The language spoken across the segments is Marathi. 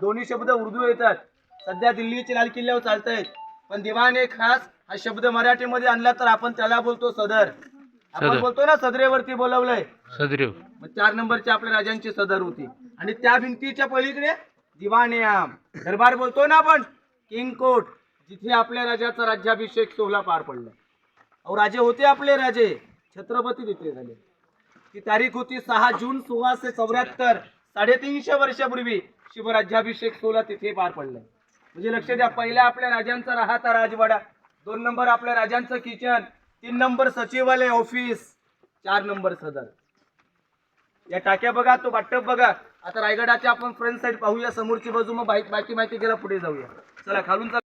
दोन्ही शब्द उर्दू येतात. सध्या दिल्लीचे लाल किल्ल्यावर चालत आहेत पण दिवाने खास हा शब्द मराठीमध्ये आणला तर आपण त्याला बोलतो सदर. आपण सदर. बोलतो ना सदरेवरती बोलवलंय. सदरीव. मग चार नंबरची आपल्या राजांची सदर होती. आणि त्या भिंतीच्या पलीकडे दिवाने आम. दरबार बोलतो ना आपण किंग कोर्ट जिथे आपल्या राजाचा राज्याभिषेक सोहळा पार पडला. अहो राजे होते आपले राजे. छत्रपती तिथे झाले. ती तारीख होती सहा जून सोळाशे चौऱ्याहत्तर साडेतीनशे वर्षापूर्वी. शिवराज्याभिषेक सोहळा तिथे पार पडलाय. म्हणजे लक्ष द्या पहिल्या आपल्या राजांचा राहता राजवाडा दोन नंबर आपल्या राजांचं किचन तीन नंबर सचिवालय ऑफिस चार नंबर सदर. या टाक्या बघा तो वाटप बघा. आता रायगडाच्या आपण फ्रंट साईड पाहूया समोरची बाजू मग बाईक बाकी माहिती गेला पुढे जाऊया. चला खालून चला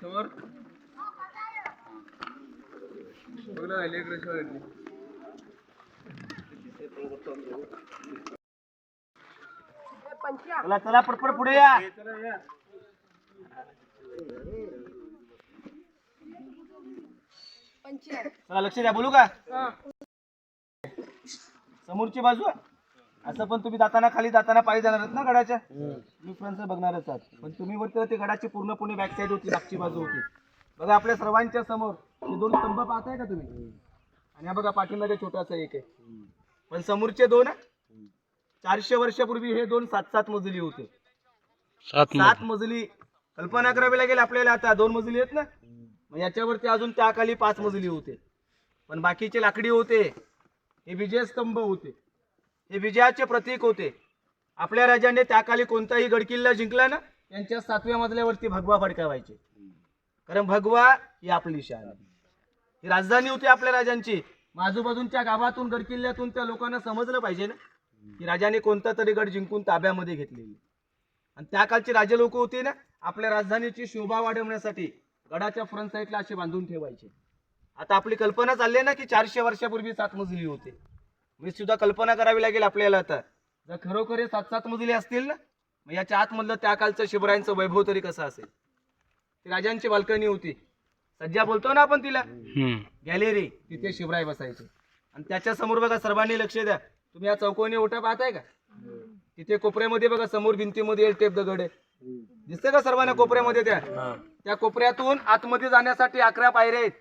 समोर. चला चला पटपट पुढे या. चला लक्ष द्या बोलू का? समोरची बाजू? असं पण तुम्ही जाताना खाली जाताना पायी जाणार ना गडाच्या? मी फ्रंट बघणारच आहात. पण तुम्ही वरती ते गडाची पूर्णपणे बॅक साईड होती मागची बाजू होती. बघा आपल्या सर्वांच्या समोर हे दोन स्तंभ पाहताय का तुम्ही? आणि हा बघा पाठीमध्ये छोटासा एक आहे. पण समोरचे दोन चारशे वर्षापूर्वी हे दोन सात सात मजली होते. सात सात मजली. कल्पना करावी लागेल आपल्याला आता. दोन मजली आहेत ना? मग याच्यावरती अजून त्या खाली पाच मजली होते. पण बाकीचे लाकडी होते. हे विजयस्तंभ होते. हे विजयाचे प्रतीक होते. आपल्या राजाने त्याखाली कोणताही गडकिल्ला जिंकला ना यांच्या सातव्या मजल्यावरती भगवा फडकावायचे. कारण भगवा ही आपली आहे. ही राजधानी होती आपल्या राजांची. आजूबाजूंच्या गावातून गडकिल्ल्यातून त्या लोकांना समजलं पाहिजे ना? की राजाने कोणता तरी गड जिंकून ताब्यामध्ये घेतलेली. आणि त्या कालचे राजे लोक होते ना आपल्या राजधानीची शोभा वाढवण्यासाठी गडाच्या फ्रंट साईडला असे बांधून ठेवायचे. आता आपली कल्पना चालली आहे ना की चारशे वर्षापूर्वी सात मजली होते. मी सुद्धा कल्पना करावी लागेल आपल्याला आता. जर खरोखर हे सात सात मजली असतील ना मग याच्या आतमधलं त्या कालचं शिवरायांचं वैभव तरी कसं असेल? ती राजांची बाल्कनी होती. सज्जा बोलतो ना आपण तिला. गॅलेरी तिथे शिवराय बसायचे. आणि त्याच्यासमोर बघा सर्वांनी लक्ष द्या. तुम्ही या चौकोनी ओटा पाहताय का? तिथे कोपऱ्यामध्ये बघा समोर भिंतीमध्ये टेप दगड आहे. दिसतं का सर्वांना कोपऱ्यामध्ये त्या? त्या कोपऱ्यातून आतमध्ये जाण्यासाठी अकरा पायऱ्या आहेत.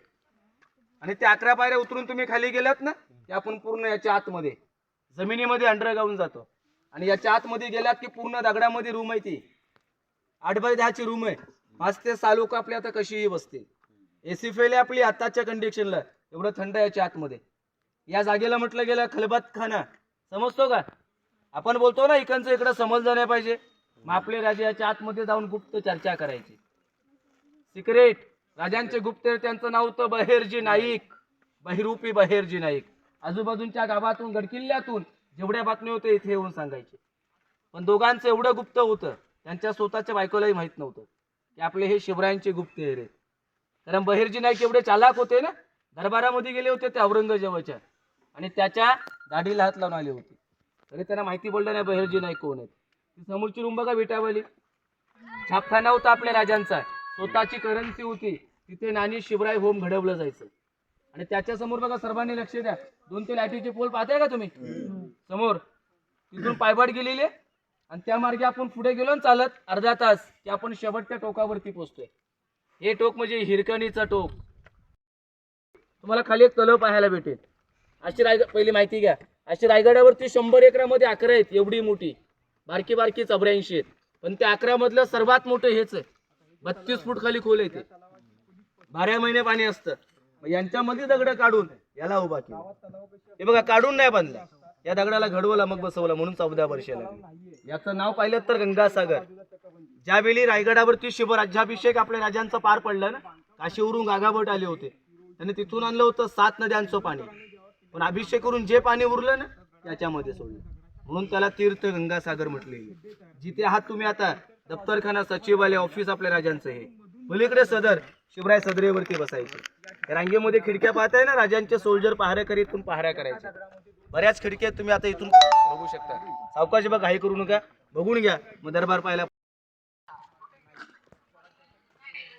आणि त्या अकरा पायऱ्या उतरून तुम्ही खाली गेलात ना ते आपण पूर्ण याच्या आतमध्ये. जमिनीमध्ये अंडरग्राऊंड जातो. आणि याच्या आतमध्ये गेलात की पूर्ण दगडामध्ये रूम आहे ती. आठ बाय दहाची रूम आहे. पाच ते सहा लोक आपल्या आता कशीही बसतील. एसी फेल आहे आपली आताच्या कंडिशनला एवढं थंड याच्या आतमध्ये. या जागेला म्हटलं गेलं खलबत खाना समजतो का? आपण बोलतो ना इकडचं इकडं समजलं नाही पाहिजे. मग आपले राजे याच्या आतमध्ये जाऊन गुप्त चर्चा करायची. सिक्रेट राजांचे गुप्तहेर त्यांचं नाव होतं बहेरजी नाईक. बहिरूपी बहेरजी नाईक. आजूबाजूच्या गावातून गडकिल्ल्यातून जेवढ्या बातम्या होत्या इथे येऊन सांगायचे. पण दोघांचं एवढं गुप्त होतं त्यांच्या स्वतःच्या बायकोलाही माहीत नव्हतं की आपले हे शिवरायांचे गुप्तहेर आहेत कारण बहिर्जी नाईक एवढे चालाक होते ना दरबारामध्ये गेले होते ते औरंगजेबाच्या. आणि त्याच्या दाढीला हात लावून आले होते. तरी त्यांना माहिती पडलं नाही बहिर्जी नाईक कोण आहेत. ती समोरची रूम बघा विटावली? छापखाना होता आपल्या राजांचा. स्वतःची करन्सी होती. तिथे नाणी शिवराय होम घडवलं जायचं. आणि त्याच्यासमोर बघा सर्वांनी लक्ष द्या. दोन ते लाईटीचे पोल पाहताय का तुम्ही? समोर. तिथून पायवाट गेलेले आणि त्या मार्गे आपण पुढे गेलो चालत अर्धा तास. की आपण शेवटच्या टोकावरती पोहोचतोय हे टोक म्हणजे हिरकणीचा टोक. तुम्हाला खाली एक तलाव पाहायला भेटेल. अशी रायगड पहिली माहिती घ्या. अशी रायगडावरती शंभर एकरामध्ये अकरा आहेत एवढी मोठी. बारकी बारकी चौऱ्याऐंशी आहेत. पण त्या अकरामधलं सर्वात मोठं हेच आहे. बत्तीस फूट खाली खोल आहे ते. बारा महिने पाणी असतं. मग यांच्यामध्ये दगड काढून याला उभा केला. हे बघा काढून नाही बांधला. या दगडाला घडवला मग बसवला म्हणून चौदा वर्षाला याचं नाव पाहिलं तर गंगासागर. ज्यावेळी रायगडावरती शिवराज्याभिषेक आपल्या राजांचं पार पडलं ना काशीवरून गागाभट आले होते. त्यांनी तिथून आणलं होतं सात नद्यांचं पाणी. पण अभिषेक करून जे पाणी उरलं ना त्याच्यामध्ये सोडलं. म्हणून त्याला तीर्थ गंगासागर म्हटले. जिथे आहात तुम्ही आता दफ्तरखाना सचिवालय ऑफिस आपल्या राजांचं हे. पलीकडे सदर शिवराय सदरेवरती बसायचे. रांगेमध्ये खिडक्या पाहताय ना राजांचे सोल्जर पहारेकरी इथून पहाऱ्या करायच्या बऱ्याच खिडक्या आहेत, तुम्ही आता इथून बघू शकता. सावकाश बघ घाई करू नका. बघून घ्या. मग दरबार पाहायला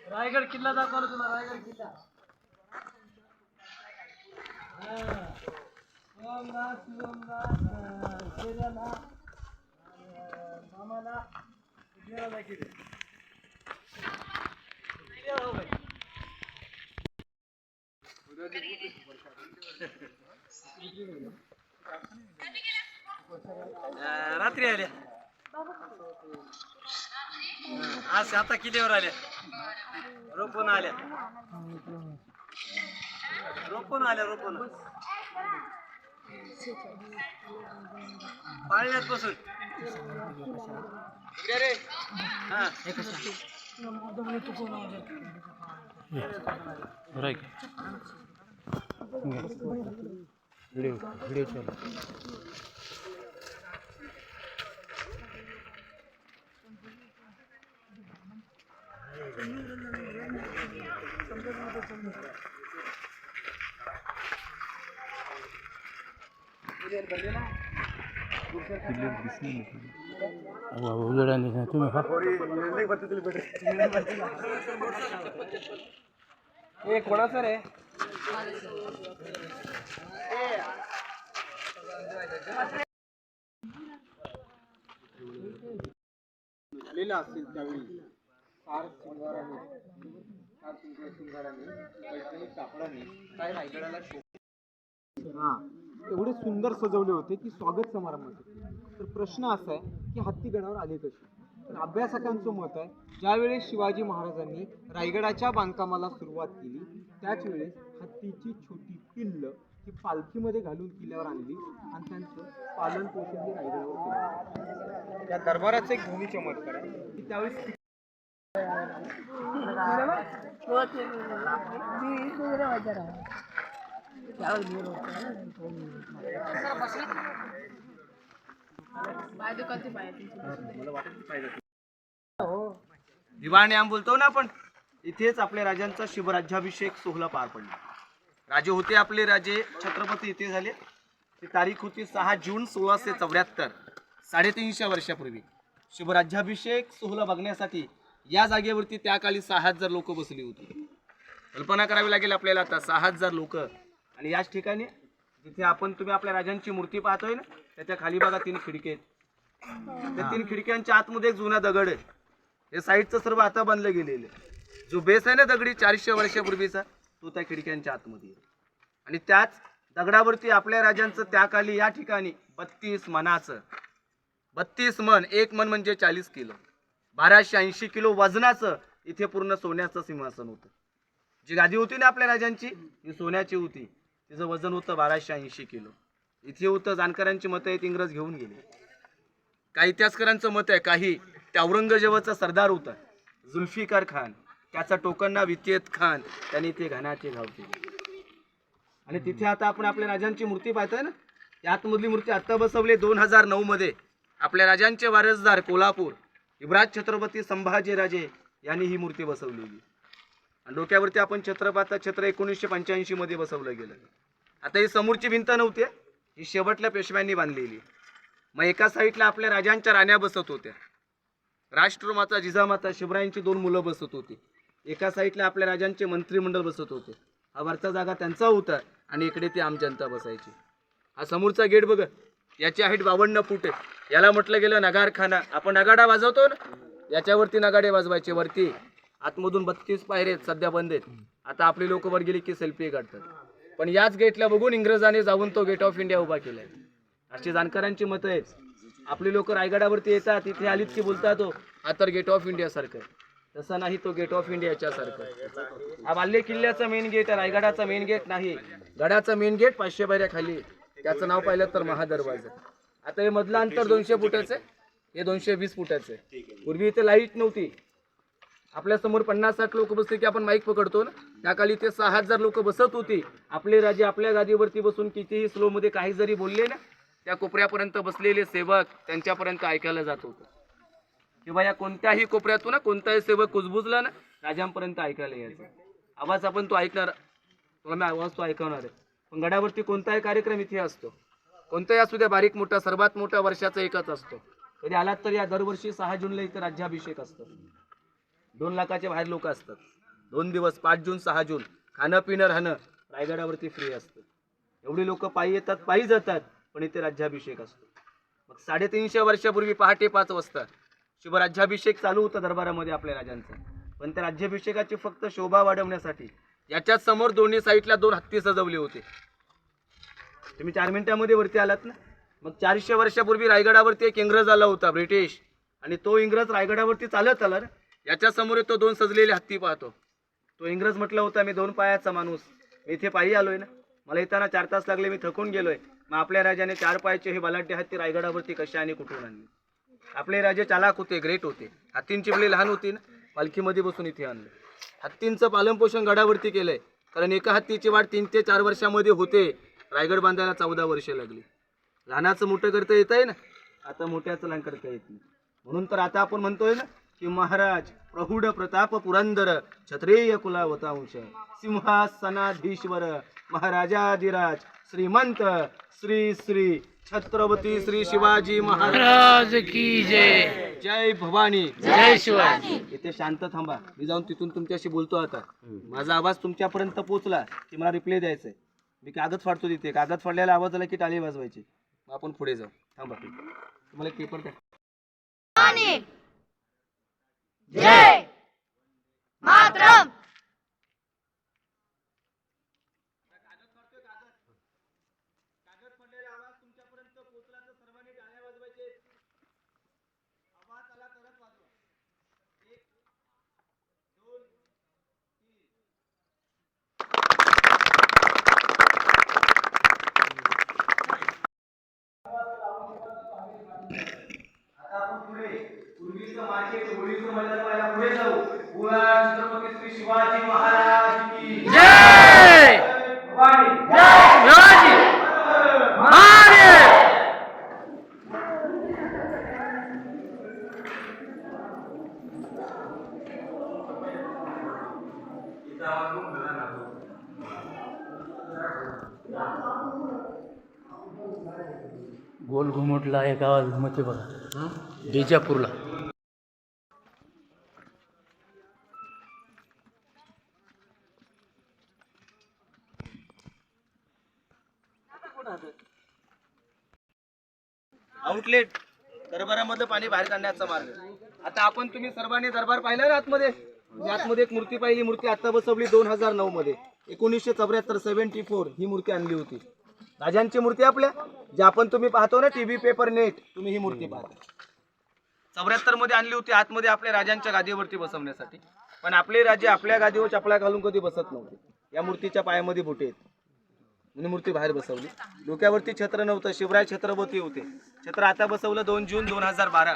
रायगड किल्ला दाखवला तुला रायगड किल्ला रात्री आल्या आज आता कितीवर आल्या रोपून आल्या रोपून आल्या रोपून. पाळण्यात बसून. रे. हा. हे कोणाचं रे लिहिलं असेल त्यावेळी. फार शृंगाराने फार सुंदर शृंगाराने वैज्ञानिक कापडाने काय रायगडाला हा. एवढे सुंदर सजवले होते की स्वागत समारंभाचे. तर प्रश्न असा आहे की हत्तीगडावर आले कसे तर अभ्यासकांचं मत आहे ज्यावेळेस शिवाजी महाराजांनी रायगडाच्या बांधकामाला सुरुवात केली त्याच वेळेस हत्तीची छोटी पिल्ल ही पालखीमध्ये घालून किल्ल्यावर आणली आणि त्यांचं पालन पोषण हे रायगडावर केलं. या दरबाराचं एक भूमी चमत्कार आहे की त्यावेळेस दिवाणी आम बोलतो ना आपण इथेच आपल्या राजांचा शिवराज्याभिषेक सोहळा पार पडला. राजे होते आपले राजे छत्रपती इथे झाले. ती तारीख होती सहा जून सोळाशे चौऱ्याहत्तर साडेतीनशे वर्षापूर्वी. शिवराज्याभिषेक सोहळा बघण्यासाठी या जागेवरती त्या काळी सहा हजार लोक बसली होती. कल्पना करावी लागेल आपल्याला आता सहा हजार लोक. आणि याच ठिकाणी जिथे आपण तुम्ही आपल्या राजांची मूर्ती पाहतोय ना त्याच्याखाली बघा तीन खिडकी आहेत. त्या तीन खिडक्यांच्या आतमध्ये एक जुना दगड आहे. हे साईडचं सर्व आता बांधलं गेलेलं आहे. जो बेस आहे ना दगडी चारशे वर्षापूर्वीचा तो त्या खिडक्यांच्या आतमध्ये आणि त्याच दगडावरती आपल्या राजांचं त्या काली या ठिकाणी बत्तीस मनाचं. बत्तीस मन एक मन म्हणजे चाळीस किलो. बाराशे ऐंशी किलो वजनाचं इथे पूर्ण सोन्याचं सिंहासन होतं. जी गादी होती ना आपल्या राजांची ती सोन्याची होती. तिचं वजन होतं बाराशे ऐंशी किलो. इथे होतं जानकरांची मतं आहेत इंग्रज घेऊन गेले. काही इतिहासकारांचं मत आहे काही त्या औरंगजेबाचा सरदार होता जुल्फिकार खान. त्याचा टोकन नाव खान. त्यांनी ते घाण्याचे घाव केले. आणि तिथे आता आपण आपल्या राजांची मूर्ती पाहतोय ना? त्या आतमधली मूर्ती आत्ता बसवली दोन हजार नऊमध्ये. आपल्या राजांचे वारसदार कोल्हापूर. युवराज छत्रपती संभाजीराजे यांनी ही मूर्ती बसवलेली. आणि डोक्यावरती आपण छत्रपाता छत्र एकोणीसशे पंच्याऐंशीमध्ये बसवलं गेलं. आता ही समोरची भिंत नव्हती ही शेवटल्या पेशव्यांनी बांधलेली. मग एका साईडला आपल्या राजांच्या राण्या बसत होत्या. राष्ट्रमाता जिजामाता शिवरायांची दोन मुलं बसत होती. एका साईडला आपल्या राजांचे मंत्रिमंडळ बसत होते. हा वरचा जागा त्यांचा होता आणि इकडे ती आम जनता बसायची. हा समोरचा गेट बघा. याची हाईट बावन्न फूट. आहे याला म्हटलं गेलं नगारखाना. आपण नगाडा वाजवतो ना याच्यावरती नगाडे वाजवायचे वरती. आतमधून बत्तीस पायरे आहेत सध्या बंद आहेत. आता आपली लोक वर गेली की सेल्फी काढतात. पण याच गेटला बघून इंग्रजाने जाऊन तो गेट ऑफ इंडिया उभा केलाय. अशी जाणकारांची मतं आहेत. आपली लोक रायगडावरती येतात इथे आलीत की बोलतात तो आता गेट ऑफ इंडिया सारखं आहे. तसा नाही तो गेट ऑफ इंडियाच्या सारखं आहे. हा बाल्य किल्ल्याचा मेन गेट रायगडाचा मेन गेट नाही. गडाचा मेन गेट पाचशे पायऱ्या खाली आहे. त्याचं नाव पाहिलं तर महादरवाजा. आता हे मधलं अंतर दोनशे फुटाचं आहे. हे दोनशे वीस फुटाचं आहे. पूर्वी इथे लाइट नव्हती. आपल्यासमोर पन्नास साठ लोक बसले की आपण माईक पकडतो ना. त्या काळी ते सहा हजार लोक बसत होती. आपले राजे आपल्या गादीवरती बसून कितीही स्लो मध्ये काही जरी बोलले ना त्या कोपऱ्यापर्यंत बसलेले सेवक त्यांच्यापर्यंत ऐकायला जात होतं. किंवा या कोणत्याही कोपऱ्यातून ना कोणताही सेवक कुजबुजला ना राजांपर्यंत ऐकायला यायचं. आवाज आपण तो ऐकणार तुला मी आवाज तो ऐकवणार आहे. पण गडावरती कोणताही कार्यक्रम इथे असतो. कोणताही असू द्या बारीक मोठा सर्वात मोठा वर्षाचा एकच असतो. कधी आलात तर या दरवर्षी सहा जूनला इथे राज्याभिषेक असतो. दोन लाखाच्या बाहेर लोक असतात. दोन दिवस पाच जून सहा जून. खाणं पिणं राहणं रायगडावरती फ्री असतं. एवढी लोक पायी येतात पायी जातात पण इथे राज्याभिषेक असतो. मग साडेतीनशे वर्षापूर्वी पहाटे पाच वाजता शुभराज्याभिषेक चालू होता दरबारामध्ये आपल्या राजांचा. पण त्या राज्याभिषेकाची फक्त शोभा वाढवण्यासाठी याच्याच समोर दोन्ही साईडला दोन हत्ती सजवले होते. तुम्ही चार मिनिटामध्ये वरती आलात ना? मग चारशे वर्षापूर्वी रायगडावरती एक इंग्रज आला होता ब्रिटिश. आणि तो इंग्रज रायगडावरती चालत आला ना? याच्या समोर तो दोन सजलेले हत्ती पाहतो. तो इंग्रज म्हटला होता मी दोन पायाचा माणूस. मी इथे पायी आलोय ना? मला येताना चार तास लागले मी थकून गेलोय. मग आपल्या राजाने चार पायाचे हे बलाढ्य हत्ती रायगडावरती कशा आणि कुठून आणले? आपले राजे चालाक होते ग्रेट होते. हत्तींची पिढी लहान होती ना? पालखीमध्ये बसून इथे आणले. हत्तींचं पालनपोषण गडावरती केलंय. कारण एका हत्तीची वाढ तीन ते चार वर्षामध्ये होते. रायगड बांधायला चौदा वर्षे लागली. लहानाचं मोठं करता येत आहे ना? आता मोठ्याचं लहान करता येत नाही. म्हणून तर आता आपण म्हणतोय ना की महाराज प्रहुड प्रताप पुरंदर क्षत्रिय कुलावतांश सिंहासनाधीश्वर महाराजाधिराज श्रीमंत श्री श्री छत्रपती श्री शिवाजी महाराज. की जय. जय भवानी. जय शिवाजी. इथे शांत थांबा. मी जाऊन तिथून तुमच्याशी बोलतो आता. माझा आवाज तुमच्यापर्यंत पोहोचला की मला रिप्लाय द्यायचा आहे मी कागद फाडतो तिथे. कागद फाडलेला आवाज आला की टाळी वाजवायची. मग आपण पुढे जाऊ. थांबा. तुम्हाला एक पेपर द्या जय. मातरम आता आपण पुढे पूर्वीचं मार्केट होळीचं मैदान पाहायला पुढे जाऊ पुन्हा छत्रपती श्री शिवाजी महाराज की जय भवानी शिवाजी महाराज गोल घुमटला एक आवाज घुमते बघा. बिजापूरला. आउटलेट दरबारामधलं पाणी बाहेर काढण्याचा मार्ग. आता आपण तुम्ही सर्वांनी दरबार पाहिला ना आतमध्ये? मी आतमध्ये एक मूर्ती पाहिली मूर्ती आता बसवली दोन हजार नऊ मध्ये. एकोणीसशे चौऱ्याहत्तर सेव्हन्टी फोर ही मूर्ती आणली होती. राजांची मूर्ती आपल्या ज्या आपण तुम्ही पाहतो ना टीव्ही पेपर नेट तुम्ही ही मूर्ती पाहता. चौऱ्याहत्तरमध्ये आणली होती आतमध्ये आपल्या राजांच्या गादीवरती बसवण्यासाठी. पण आपले राजे आपल्या गादीवर चपला घालून कधी बसत नव्हते. या मूर्तीच्या पायामध्ये बुटे आहेत. म्हणून मूर्ती बाहेर बसवली. डोक्यावरती छत्र नव्हतं शिवराय छत्रपती होते. छत्र आता बसवलं दोन जून दोन हजार बारा.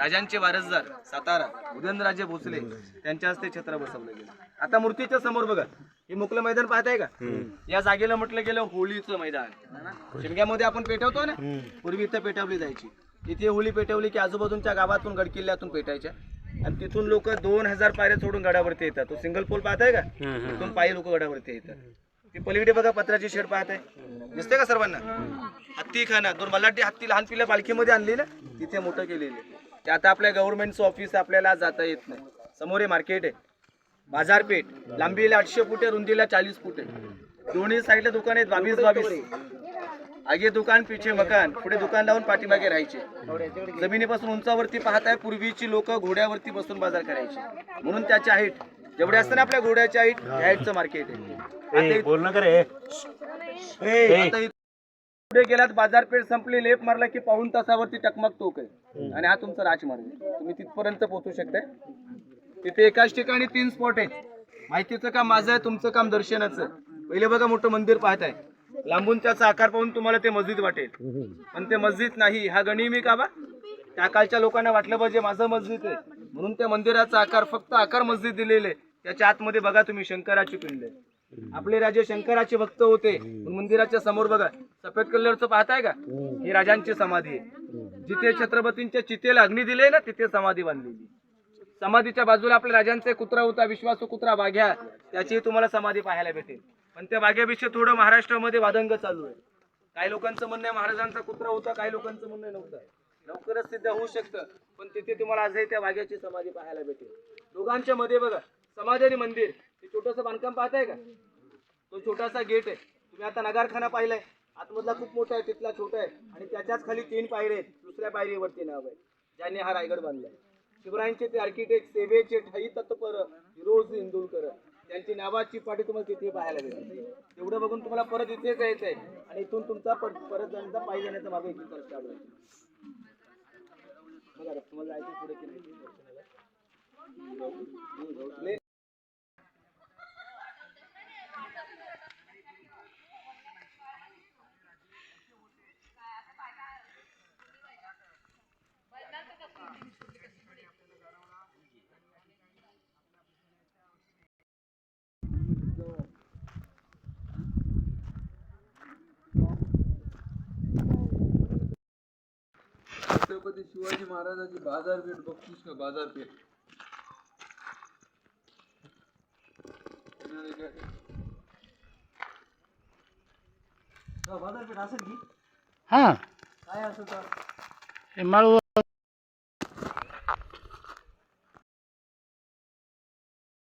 राजांचे वारसदार सातारा उदयनराजे भोसले त्यांच्या हस्ते छत्र बसवलं गेलं. आता मूर्तीच्या समोर बघा हे मोकळं मैदान पाहताय का? या जागेला म्हटलं गेलं होळीचं मैदान. शिमग्यामध्ये आपण पेटवतो ना? पूर्वी इथं पेटवली जायची. इथे होळी पेटवली की आजूबाजूच्या गावातून गडकिल्ल्यातून पेटायच्या. आणि तिथून लोक दोन हजार पायऱ्या सोडून गडावरती येतात. तो सिंगल पोल पाहताय का? तिथून पायी लोक गडावरती येतात. ती पलीकडे बघा पत्राची शेड पाहत आहे दिसते का सर्वांना? हत्ती खाना दोन मलाठी हत्ती लहान पिल्ला पालखीमध्ये आणली ना? तिथे मोठं केलेलं ते आता आपल्या गव्हर्नमेंटचं ऑफिस आपल्याला जाता येत नाही. समोर हे मार्केट आहे. बाजारपेठ. लांबीला आठशे फूट आहे रुंदीला चाळीस फूट आहे. दोन्ही साईडला दुकान आहेत बावीस बावीस. आगे दुकान पिछे मकान. पुढे दुकान लावून पाठीमागे राहायचे. जमिनीपासून उंचावरती पाहताय पूर्वीची लोक घोड्यावरती बसून बाजार करायचे. म्हणून त्याची हाईट जेवढे असतं ना आपल्या घोड्याची हाईट हाईटचं मार्केट आहे. आता इथं- बोल ना करे आता इथं पुढे गेलात बाजारपेठ संपली लेप मारला की पाऊन तासावरती टकमक टोक आहे. आणि हा तुमचा राजमार्ग आहे. तुम्ही तिथपर्यंत पोहोचू शकताय. तिथे एकाच ठिकाणी तीन स्पॉट आहेत. माहितीचं काम माझं आहे तुमचं काम दर्शनाचं पहिले बघा मोठं मंदिर पाहताय. लांबून त्याचा आकार पाहून तुम्हाला ते मस्जिद वाटेल. पण ते मस्जिद नाही हा गणिमी का बा त्या कालच्या लोकांना वाटलं पाहिजे माझं मस्जिद आहे. म्हणून त्या मंदिराचा आकार फक्त आकार मस्जिद दिलेले त्याच्या आतमध्ये बघा तुम्ही शंकराची पिंड आहे. आपले राजे शंकराचे भक्त होते. मंदिराच्या समोर बघा सफेद कलरचं पाहताय का? ही राजांची समाधी आहे. जिथे छत्रपतींच्या चितेला अग्नी दिले ना तिथे समाधी बांधलेली समाधीच्या बाजूला आपल्या राजांचा कुत्रा होता विश्वासू कुत्रा वाघ्या. त्याची तुम्हाला समाधी पाहायला भेटेल. पण त्या वाघ्याविषयी थोडं महाराष्ट्रामध्ये वादंग चालू आहे. काही लोकांचं म्हणणं आहे महाराजांचा कुत्रा होता काही लोकांचं म्हणणं नव्हतं. लवकरच सिद्ध होऊ शकतं. पण तिथे तुम्हाला आजही त्या वाघ्याची समाधी पाहायला भेटेल. दोघांच्या मध्ये बघा समाधी मंदिर हे छोटंसं बांधकाम पाहताय का? तो छोटासा गेट आहे. तुम्ही आता नगारखाना पाहिलाय. आतमधला खूप मोठा आहे तिथला छोटा आहे. आणि त्याच्याच खाली तीन पायरे आहेत. दुसऱ्या पायरीवरती नाव आहे. ज्यांनी हा रायगड बांधलाय. शिवरायांचे ते आर्किटेक्ट सेवेचे ठाई तत्पर रोज इंदुलकर. त्यांची नावाची पाठी तुम्हाला तिथे पाहायला भेटते एवढं बघून तुम्हाला परत इथेच यायचं आहे. आणि इथून तुमचा पर- परत जाण्याचा पायी जाण्याचा मागे इथून बघा तुम्हाला जायचं पुढे छत्रपती शिवाजी महाराजांची बाजारपेठ बघतीस का बाजारपेठ. बाजारपेठ असेल की? हा. काय असं तर? हे माळू